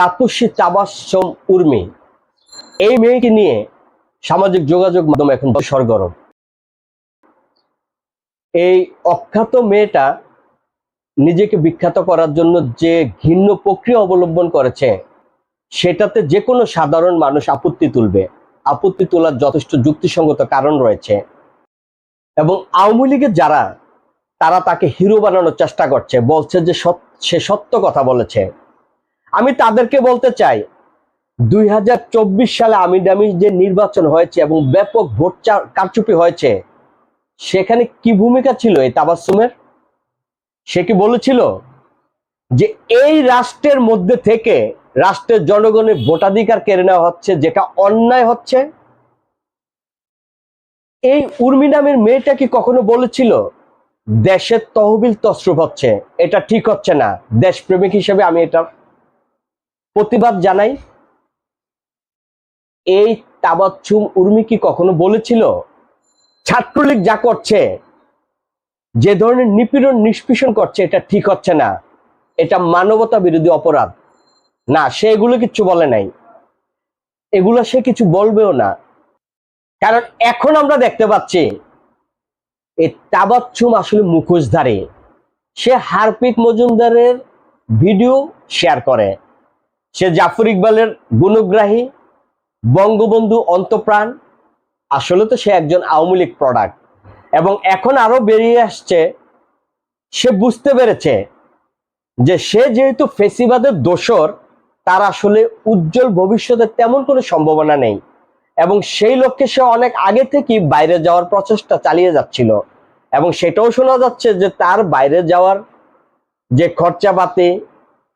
তাপস্বী তাবাসম উর্মি। এই মেয়েকে নিয়ে সামাজিক যোগাযোগ মাধ্যম এখন সরগরম। এই অখ্যাত মেয়েটা নিজেকে বিখ্যাত করার জন্য যে ঘিন্ন প্রক্রিয়া অবলম্বন করেছে, সেটাতে যে কোনো সাধারণ মানুষ আপত্তি তুলবে। আপত্তি তোলার যথেষ্ট যুক্তিসঙ্গত কারণ রয়েছে। এবং আওয়ামী লীগের যারা, তারা তাকে হিরো বানানোর চেষ্টা করছে, বলছে যে সে সত্য কথা বলেছে। আমি তাদেরকে বলতে চাই, দুই হাজার চব্বিশ সালে আমি দামি যে নির্বাচন হয়েছে এবং ব্যাপক ভোট কারচুপি হয়েছে, সেখানে কি ভূমিকা ছিল এই তাবাসুমের সে কি বলেছিল যে এই রাষ্ট্রের মধ্যে থেকে রাষ্ট্রের জনগণের ভোটাধিকার কেড়ে নেওয়া হচ্ছে, যেটা অন্যায় হচ্ছে? এই উর্মি নামের মেয়েটা কি কখনো বলেছিল, দেশের তহবিল তসরুপ হচ্ছে, এটা ঠিক হচ্ছে না, দেশপ্রেমিক হিসেবে আমি এটা প্রতিবাদ জানাই। এই তাবাচ্ছুম উর্মি কি কখনো বলেছিল? ছাত্রলীগ যা করছে, যে ধরনের নিপীড়ন নিষ্পেষণ করছে, এটা ঠিক হচ্ছে না। এটা মানবতা বিরোধী অপরাধ। না, সে এগুলো কিচ্ছু বলে নাই। এগুলো সে কিছু বলবেও না। কারণ এখন আমরা দেখতে পাচ্ছি, এই তাবাচ্ছুম আসলে মুখোশধারী। সে হারপিক মজুমদারের ভিডিও শেয়ার করে। সে জাফর ইকবালের গুণগ্রাহী, বঙ্গবন্ধু অন্তপ্রাণ। আসলে তো সে একজন আওয়ামী লীগ প্রোডাক্ট এবং এখন আরও বেরিয়ে আসছে, সে বুঝতে পেরেছে যে সে যেহেতু ফেসিবাদের দোসর তার আসলে উজ্জ্বল ভবিষ্যতে তেমন কোনো সম্ভাবনা নেই। এবং সেই লক্ষ্যে সে অনেক আগে থেকেই বাইরে যাওয়ার প্রচেষ্টা চালিয়ে যাচ্ছিল। এবং সেটাও শোনা যাচ্ছে যে তার বাইরে যাওয়ার যে খরচাপাতি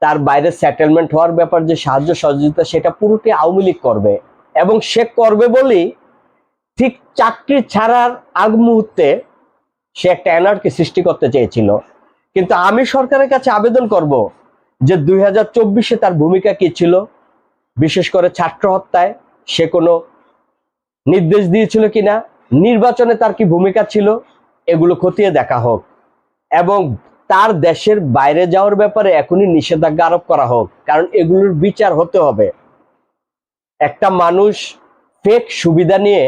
তার বাইরে সেটেলমেন্ট হওয়ার ব্যাপার যে সাহায্য সহযোগিতা, সেটা পুরোটি আওয়ামী লীগ করবে। এবং সে করবে বলেই ঠিক চাকরি ছাড়ার আগ মুহূর্তে সে একটা এনার্কি সৃষ্টি করতে চেয়েছিল। কিন্তু আমি সরকারের কাছে আবেদন করব যে দুই হাজার চব্বিশে তার ভূমিকা কি ছিল? বিশেষ করে ছাত্র হত্যায় সে কোনো নির্দেশ দিয়েছিল কিনা? নির্বাচনে তার কি ভূমিকা ছিল? এগুলো খতিয়ে দেখা হোক। এবং তার দেশের বাইরে যাওয়ার ব্যাপারে এখনই নিষেধাজ্ঞা আরোপ করা হোক, কারণ এগুলোর বিচার হতে হবে। একটা মানুষ ফেক সুবিধা নিয়ে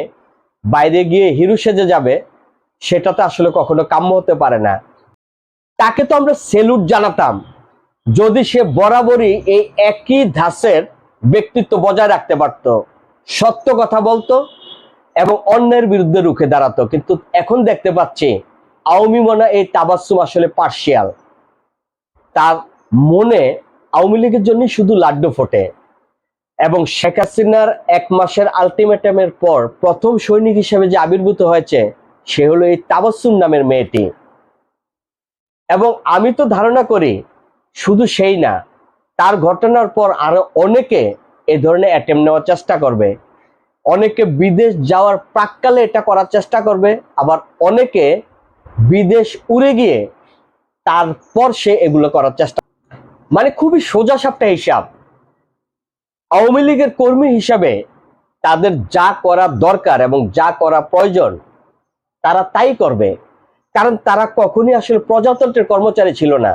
বাইরে গিয়ে হিরু সেজে যাবে, সেটা তো আসলে কখনো কাম্য হতে পারে না। তাকে তো আমরা সেলুট জানাতাম, যদি সে বরাবরই এই একই ধাসের ব্যক্তিত্ব বজায় রাখতে পারত। সত্য কথা বলতো এবং অন্যের বিরুদ্ধে রুখে দাঁড়াতো, কিন্তু এখন দেখতে পাচ্ছি আওয়ামী মনে এই তাবাসুম আসলে পার্শিয়াল তার মনে আওয়ামী লীগের জন্য শুধু লাড্ডু ফোটে। এবং শেখ হাসিনার এক মাসের আলটিমেটামের পর প্রথম সৈনিক হিসেবে যে আবির্ভূত হয়েছে, সে হলো এই তাবাসুম নামের মেয়েটি। এবং আমি তো ধারণা করি, শুধু সেই না, তার ঘটনার পর আরও অনেকে এই ধরনের অ্যাটেম্প নেওয়ার চেষ্টা করবে। অনেকে বিদেশ যাওয়ার প্রাককালে এটা করার চেষ্টা করবে, আবার অনেকে বিদেশ উড়ে গিয়ে তারপর সে এগুলো করার চেষ্টা মানে খুবই সোজা সাপটা হিসাব আওয়ামী লীগের কর্মী হিসাবে তাদের যা করা দরকার এবং যা করা প্রয়োজন, তারা তাই করবে। কারণ তারা কখনই আসলে প্রজাতন্ত্রের কর্মচারী ছিল না।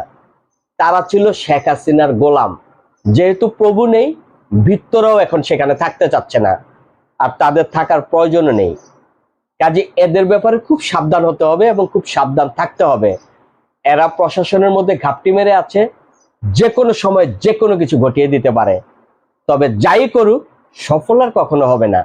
তারা ছিল শেখ হাসিনার গোলাম। যেহেতু প্রভু নেই ভিত্তরাও এখন সেখানে থাকতে চাচ্ছে না। আর তাদের থাকার প্রয়োজনও নেই। কাজে এদের ব্যাপারে খুব সাবধান হতে হবে এবং খুব সাবধান থাকতে হবে। এরা প্রশাসনের মধ্যে ঘাপটি মেরে আছে যে কোনো সময় যে কোনো কিছু ঘটিয়ে দিতে পারে। তবে যাই করুক, সফল আর কখনো হবে না।